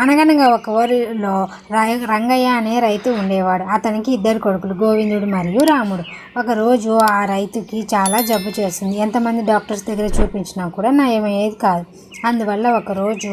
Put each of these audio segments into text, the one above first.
అనగనగా ఒక ఊరిలో రంగయ్య అనే రైతు ఉండేవాడు. అతనికి ఇద్దరు కొడుకులు గోవిందుడు మరియు రాముడు. ఒకరోజు ఆ రైతుకి చాలా జబ్బు చేస్తుంది ఎంతమంది డాక్టర్స్ దగ్గర చూపించినా కూడా నయమయ్యేది కాదు. అందువల్ల ఒకరోజు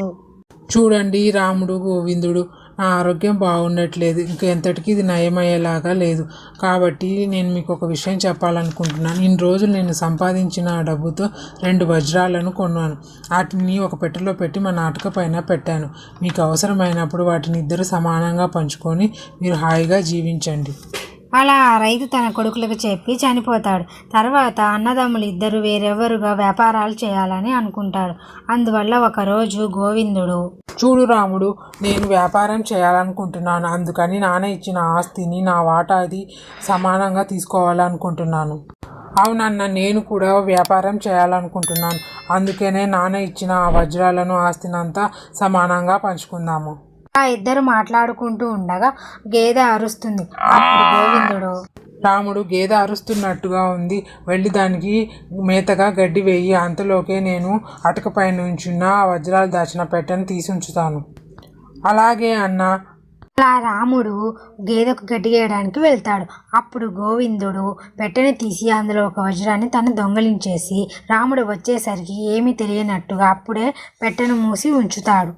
చూడండి రాముడు గోవిందుడు ఆరోగ్యం బాగుండట్లేదు. ఇంక ఎంతటికి ఇది నయమయ్యేలాగా లేదు. కాబట్టి నేను మీకు ఒక విషయం చెప్పాలనుకుంటున్నాను. ఇన్ని రోజులు నేను సంపాదించిన ఆ డబ్బుతో రెండు వజ్రాలను కొన్నాను. వాటిని ఒక పెట్టెలో పెట్టి మా నాటక పైన పెట్టాను. మీకు అవసరమైనప్పుడు వాటిని ఇద్దరు సమానంగా పంచుకొని మీరు హాయిగా జీవించండి. అలా ఆ రైతు తన కొడుకులకు చెప్పి చనిపోతాడు. తర్వాత అన్నదమ్ములు ఇద్దరు వేరెవరుగా వ్యాపారాలు చేయాలని అనుకుంటారు అందువల్ల ఒకరోజు గోవిందుడు చూడు రాముడు నేను వ్యాపారం చేయాలనుకుంటున్నాను. అందుకని నాన్న ఇచ్చిన ఆస్తిని నా వాటాది సమానంగా తీసుకోవాలనుకుంటున్నాను. అవునన్న నేను కూడా వ్యాపారం చేయాలనుకుంటున్నాను. అందుకనే నాన్న ఇచ్చిన ఆ వజ్రాలను ఆస్తినంతా సమానంగా పంచుకుందాము. ఆ ఇద్దరు మాట్లాడుకుంటూ ఉండగా గేదె అరుస్తుంది. అప్పుడు గోవిందుడు రాముడు గేదె అరుస్తున్నట్టుగా ఉంది. వెళ్ళి దానికి మేతగా గడ్డి వేయి. అంతలోకే నేను అటకపై నుంచున్న వజ్రాలు దాచిన పెట్టెను తీసి ఉంచుతాను. అలాగే అన్న అలా రాముడు గేదెకు గడ్డి వేయడానికి వెళ్తాడు. అప్పుడు గోవిందుడు పెట్టెని తీసి అందులో ఒక వజ్రాన్ని తను దొంగలించేసి రాముడు వచ్చేసరికి ఏమీ తెలియనట్టుగా అప్పుడే పెట్టెను మూసి ఉంచుతాడు.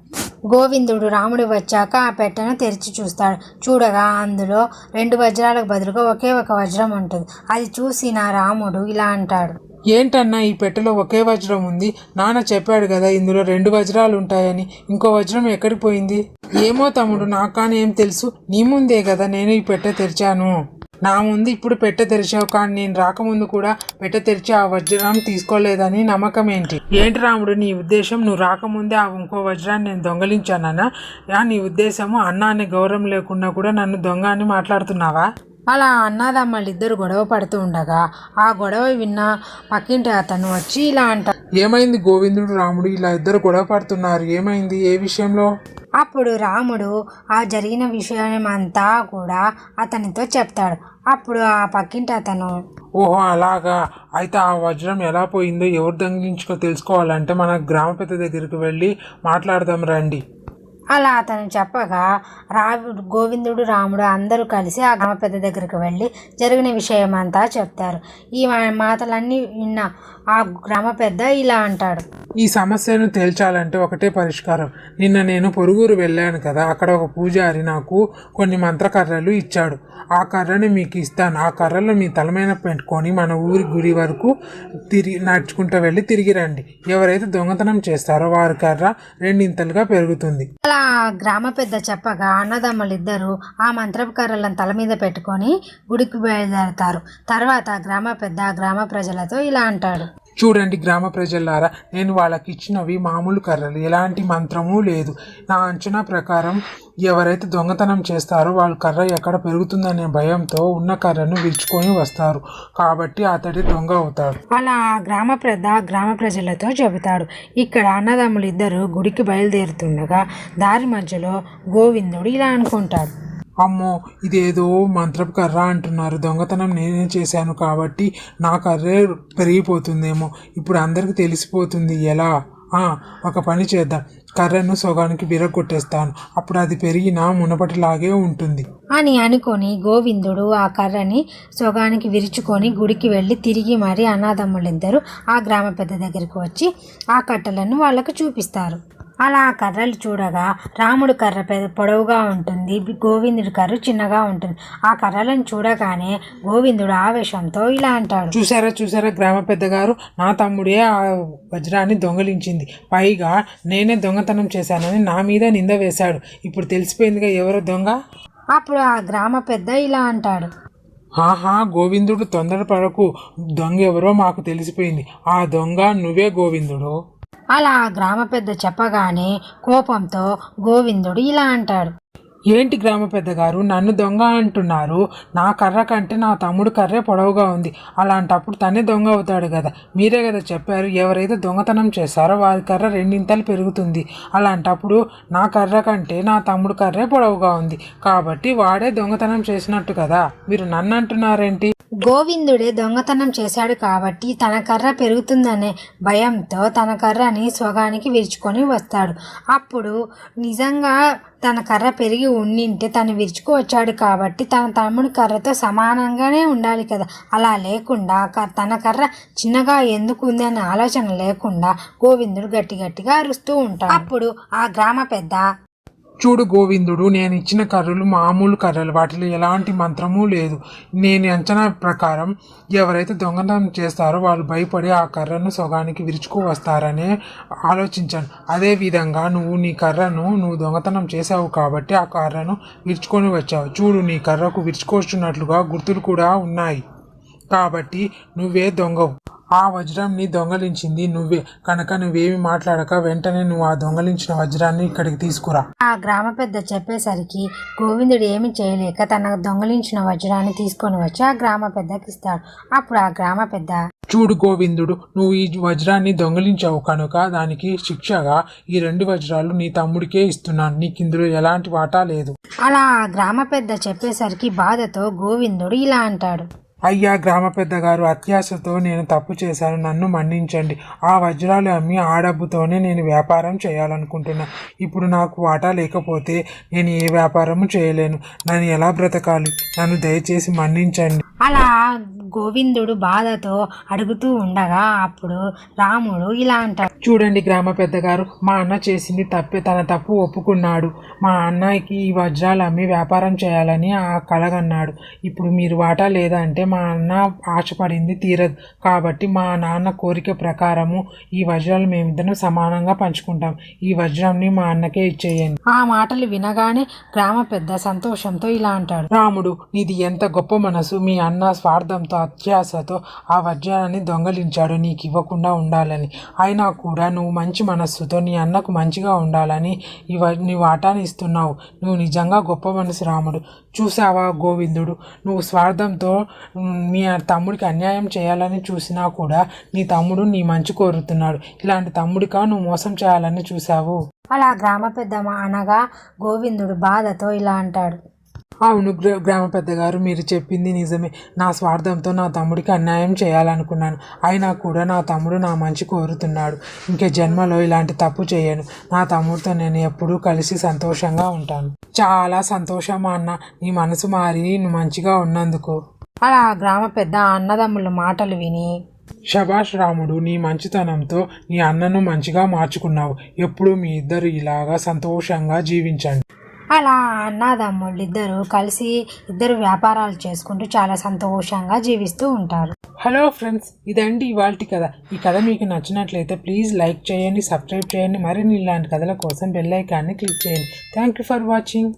గోవిందుడు రాముడు వచ్చాక ఆ పెట్టెను తెరిచి చూస్తాడు. చూడగా అందులో రెండు వజ్రాలకు బదులుగా ఒకే ఒక వజ్రం ఉంటుంది. అది చూసిన రాముడు ఇలా అంటాడు. ఏంటన్నా ఈ పెట్టెలో ఒకే వజ్రం ఉంది? నాన్న చెప్పాడు కదా ఇందులో రెండు వజ్రాలు ఉంటాయని ఇంకో వజ్రం ఎక్కడికి పోయింది? ఏమో తమ్ముడు నాకు కానీ ఏం తెలుసు. నీ ముందే కదా నేను ఈ పెట్టె తెరిచాను. నా ముందు ఇప్పుడు పెట్టె తెరిచావు కానీ నేను రాకముందు కూడా పెట్టె తెరిచి ఆ వజ్రం తీసుకోలేదని నమ్మకం ఏంటి? ఏంటి రాముడు నీ ఉద్దేశం నువ్వు రాకముందే ఆ ఇంకో వజ్రాన్ని నేను దొంగలించానా? యా నీ ఉద్దేశము అన్న అనే గౌరవం లేకుండా కూడా నన్ను దొంగ అని మాట్లాడుతున్నావా? అలా అన్నదమ్మలు ఇద్దరు గొడవ పడుతూ ఉండగా ఆ గొడవ విన్న పక్కింటి అతను వచ్చి ఇలా అంటాడు ఏమైంది గోవిందుడు రాముడు ఇలా ఇద్దరు గొడవ పడుతున్నారు. ఏమైంది? ఏ విషయంలో? అప్పుడు రాముడు ఆ జరిగిన విషయం అంతా కూడా అతనితో చెప్తాడు. అప్పుడు ఆ పక్కింటి అతను ఓహో అలాగా? అయితే ఆ వజ్రం ఎలా పోయిందో ఎవరు దొంగిలించుకో తెలుసుకోవాలంటే మన గ్రామ పెద్ద దగ్గరికి వెళ్ళి మాట్లాడదాం రండి. అలా అతను చెప్పగా రా గోవిందుడు రాముడు అందరూ కలిసి ఆ గ్రామ పెద్ద దగ్గరికి వెళ్ళి జరిగిన విషయం అంతా చెప్తారు. ఈ మాటలన్నీ విన్న ఆ గ్రామ పెద్ద ఇలా అంటాడు. ఈ సమస్యను తేల్చాలంటే ఒకటే పరిష్కారం. నిన్న నేను పొరుగురు వెళ్ళాను కదా అక్కడ ఒక పూజారి నాకు కొన్ని మంత్రకర్రలు ఇచ్చాడు. ఆ కర్రని మీకు ఇస్తాను. ఆ కర్రలు మీ తల మీద పెట్టుకొని మన ఊరి గుడి వరకు తిరిగి నడుచుకుంటూ వెళ్ళి తిరిగి రండి. ఎవరైతే దొంగతనం చేస్తారో వారి కర్ర రెండింతలుగా పెరుగుతుంది. అలా గ్రామ పెద్ద చెప్పగా అన్నదమ్ములు ఇద్దరు ఆ మంత్రపు కర్రలను తల మీద పెట్టుకొని గుడికి బయలుదేరతారు. తర్వాత గ్రామ పెద్ద గ్రామ ప్రజలతో ఇలా అంటాడు. చూడండి గ్రామ ప్రజలారా నేను వాళ్ళకి ఇచ్చినవి మామూలు కర్రలు ఎలాంటి మంత్రము లేదు. నా అంచనా ప్రకారం ఎవరైతే దొంగతనం చేస్తారో వాళ్ళ కర్ర ఎక్కడ పెరుగుతుందనే భయంతో ఉన్న కర్రను విరుచుకొని వస్తారు. కాబట్టి అతడి దొంగ అవుతాడు. అలా ఆ గ్రామ ప్రద గ్రామ ప్రజలతో చెబుతాడు. ఇక్కడ అన్నదమ్ములు ఇద్దరు గుడికి బయలుదేరుతుండగా దారి మధ్యలో గోవిందుడు ఇలా అనుకుంటాడు. అమ్మో ఇదేదో మంత్రపు కర్ర అంటున్నారు. దొంగతనం నేనే చేశాను కాబట్టి నా కర్రే పెరిగిపోతుందేమో. ఇప్పుడు అందరికి తెలిసిపోతుంది ఎలా? ఒక పని చేద్దాం. కర్రను సొగానికి విరగొట్టేస్తాను అప్పుడు అది పెరిగినా మునపటిలాగే ఉంటుంది. అని అనుకొని గోవిందుడు ఆ కర్రని సొగానికి విరుచుకొని గుడికి వెళ్ళి తిరిగి మరి అనాథమ్ములిద్దరూ ఆ గ్రామ పెద్ద దగ్గరికి వచ్చి ఆ కట్టలను వాళ్ళకు చూపిస్తారు. అలా ఆ కర్రలు చూడగా రాముడు కర్ర పెద్ద పొడవుగా ఉంటుంది గోవిందుడి కర్ర చిన్నగా ఉంటుంది. ఆ కర్రలను చూడగానే గోవిందుడు ఆవేశంతో ఇలా అంటాడు. చూసారా చూసారా గ్రామ పెద్దగారు? నా తమ్ముడే ఆ వజ్రాన్ని దొంగలించింది. పైగా నేనే దొంగతనం చేశానని నా మీద నింద వేశాడు. ఇప్పుడు తెలిసిపోయిందిగా ఎవరో దొంగ? అప్పుడు ఆ గ్రామ పెద్ద ఇలా అంటాడు. ఆహా గోవిందుడు తొందరపడకు. దొంగ ఎవరో మాకు తెలిసిపోయింది. ఆ దొంగ నువ్వే గోవిందుడు. అలా ఆ గ్రామ పెద్ద చెప్పగానే కోపంతో గోవిందుడు ఇలా అంటాడు. ఏంటి గ్రామ పెద్దగారు? నన్ను దొంగ అంటున్నారు. నా కర్ర కంటే నా తమ్ముడు కర్రే పొడవుగా ఉంది. అలాంటప్పుడు తనే దొంగ అవుతాడు కదా మీరే కదా చెప్పారు ఎవరైతే దొంగతనం చేశారో వారి కర్ర రెండింతలు పెరుగుతుంది. అలాంటప్పుడు నా కర్ర కంటే నా తమ్ముడు కర్రే పొడవుగా ఉంది. కాబట్టి వాడే దొంగతనం చేసినట్టు కదా. మీరు నన్ను అంటున్నారేంటి గోవిందుడే దొంగతనం చేశాడు కాబట్టి తన కర్ర పెరుగుతుందనే భయంతో తన కర్రని స్వగానికి విరుచుకొని వస్తాడు. అప్పుడు నిజంగా తన కర్ర పెరిగి ఉండింటే తను విరుచుకు వచ్చాడు కాబట్టి తన తమ్ముడు కర్రతో సమానంగానే ఉండాలి కదా. అలా లేకుండా తన కర్ర చిన్నగా ఎందుకు ఉంది అనే ఆలోచన లేకుండా గోవిందుడు గట్టి గట్టిగా అరుస్తూ ఉంటాడు. అప్పుడు ఆ గ్రామ పెద్ద చూడు గోవిందుడు నేను ఇచ్చిన కర్రలు మామూలు కర్రలు వాటిలో ఎలాంటి మంత్రము లేదు. నేను అంచనా ప్రకారం ఎవరైతే దొంగతనం చేస్తారో వాళ్ళు భయపడి ఆ కర్రను సొగానికి విరుచుకు వస్తారనే ఆలోచించాను. అదే విధంగా నువ్వు నీ కర్రను నువ్వు దొంగతనం చేసావు కాబట్టి ఆ కర్రను విరుచుకొని వచ్చావు. చూడు నీ కర్రకు విరుచుకొస్తున్నట్లుగా గుర్తులు కూడా ఉన్నాయి. కాబట్టి నువ్వే దొంగవు. ఆ వజ్రంని దొంగలించింది నువ్వే. కనుక నువ్వేమి మాట్లాడక వెంటనే నువ్వు ఆ దొంగలించిన వజ్రాన్ని ఇక్కడికి తీసుకురా. ఆ గ్రామ పెద్ద చెప్పేసరికి గోవిందుడు ఏమి చేయలేక తన దొంగలించిన వజ్రాన్ని తీసుకొని వచ్చి ఆ గ్రామ పెద్దకి ఇస్తాడు. అప్పుడు ఆ గ్రామ పెద్ద చూడు గోవిందుడు నువ్వు ఈ వజ్రాన్ని దొంగలించావు కనుక దానికి శిక్షగా ఈ రెండు వజ్రాలు నీ తమ్ముడికే ఇస్తున్నాను. నీకు ఇందులో ఎలాంటి వాటా లేదు. అలా ఆ గ్రామ పెద్ద చెప్పేసరికి బాధతో గోవిందుడు ఇలా అంటాడు. అయ్యా గ్రామ పెద్ద గారు అత్యాశతో నేను తప్పు చేశాను. నన్ను మన్నించండి. ఆ వజ్రాలు అమ్మి ఆ డబ్బుతోనే నేను వ్యాపారం చేయాలనుకుంటున్నా. ఇప్పుడు నాకు వాటా లేకపోతే నేను ఏ వ్యాపారము చేయలేను. నన్ను ఎలా బ్రతకాలి? నన్ను దయచేసి మన్నించండి. అలా గోవిందుడు బాధతో అడుగుతూ ఉండగా అప్పుడు రాముడు ఇలా అంటాడు. చూడండి గ్రామ పెద్ద గారు మా అన్న చేసింది తప్పే తన తప్పు ఒప్పుకున్నాడు. మా అన్నకి ఈ వజ్రాలు అమ్మి వ్యాపారం చేయాలని ఆ కలగన్నాడు. ఇప్పుడు మీరు వాటా లేదా అంటే మా అన్న ఆశపడింది తీరదు. కాబట్టి మా నాన్న కోరిక ప్రకారము ఈ వజ్రాలు మేమిద్దరం సమానంగా పంచుకుంటాం. ఈ వజ్రాన్ని మా అన్నకే ఇచ్చేయండి. ఆ మాటలు వినగానే గ్రామ పెద్ద సంతోషంతో ఇలా అంటాడు. రాముడు నీది ఎంత గొప్ప మనసు. మీ అన్న స్వార్థంతో అత్యాశతో ఆ వజ్రాన్ని దొంగలించాడు. నీకు ఇవ్వకుండా ఉండాలని. అయినా కూడా నువ్వు మంచి మనస్సుతో నీ అన్నకు మంచిగా ఉండాలని ఈ వ- నీ వాటాని ఇస్తున్నావు. నువ్వు నిజంగా గొప్ప మనసు రాముడు. చూసావా గోవిందుడు? నువ్వు స్వార్థంతో మ్, తమ్ముడికి అన్యాయం చేయాలని చూసినా కూడా నీ తమ్ముడు నీ మంచి కోరుతున్నాడు. ఇలాంటి తమ్ముడికా నువ్వు మోసం చేయాలని చూసావు అలా గ్రామ పెద్ద మా- అనగా గోవిందుడు బాధతో ఇలా అంటాడు. అవును గ్రా- గ్రామ పెద్ద గారు మీరు చెప్పింది నిజమే. నా స్వార్థంతో నా తమ్ముడికి అన్యాయం చేయాలనుకున్నాను. అయినా కూడా నా తమ్ముడు నా మంచి కోరుతున్నాడు. ఇంకే జన్మలో ఇలాంటి తప్పు చేయను. నా తమ్ముడితో నేను ఎప్పుడూ కలిసి సంతోషంగా ఉంటాను. చాలా సంతోషం అన్న. నీ మనసు మారి నువ్వు మంచిగా ఉన్నందుకు. అలా గ్రామ పెద్ద అన్నదమ్ముల మాటలు విని శభాష్ రాముడు నీ మంచితనంతో నీ అన్నను మంచిగా మార్చుకున్నావు. ఎప్పుడూ మీ ఇద్దరు ఇలాగా సంతోషంగా జీవించండి. అలా అన్నదమ్ముళ్ళిద్దరూ కలిసి ఇద్దరు వ్యాపారాలు చేసుకుంటూ చాలా సంతోషంగా జీవిస్తూ ఉంటారు. హలో ఫ్రెండ్స్ ఇదండి ఇవాళ కథ. ఈ కథ మీకు నచ్చినట్లయితే ప్లీజ్ లైక్ చేయండి సబ్స్క్రైబ్ చేయండి. మరిన్ని ఇలాంటి కథల కోసం బెల్ ఐకాన్ని క్లిక్ చేయండి. Thank you for watching.